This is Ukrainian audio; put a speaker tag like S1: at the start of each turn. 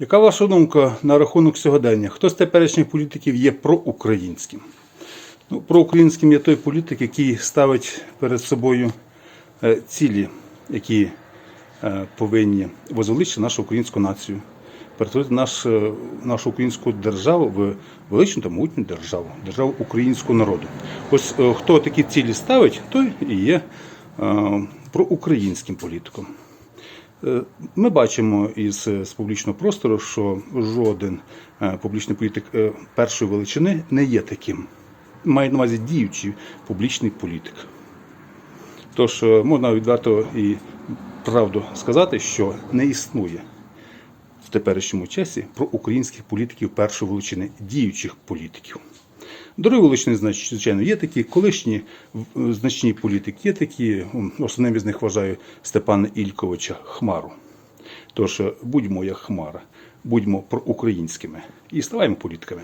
S1: Яка ваша думка на рахунок сьогодення? Хто з теперішніх політиків є проукраїнським? Ну, проукраїнським є той політик, який ставить перед собою е, цілі, які е, повинні возвеличити нашу українську націю, перетворити наш, е, нашу українську державу в величну та могутню державу, державу українського народу. Ось хто такі цілі ставить, той і є проукраїнським політиком. Е, Ми бачимо із, е, з публічного простору, що жоден е, публічний політик першої величини не є таким. Має на увазі діючий публічний політик. Тож можна відверто і правду сказати, що не існує в теперішньому часі про українських політиків першої величини, діючих політиків. Другої величний звичайно, є такі колишні значні політики, є такі, основним із них вважаю Степана Ільковича Хмару. Тож будьмо як Хмара, будьмо проукраїнськими і ставаймо політиками.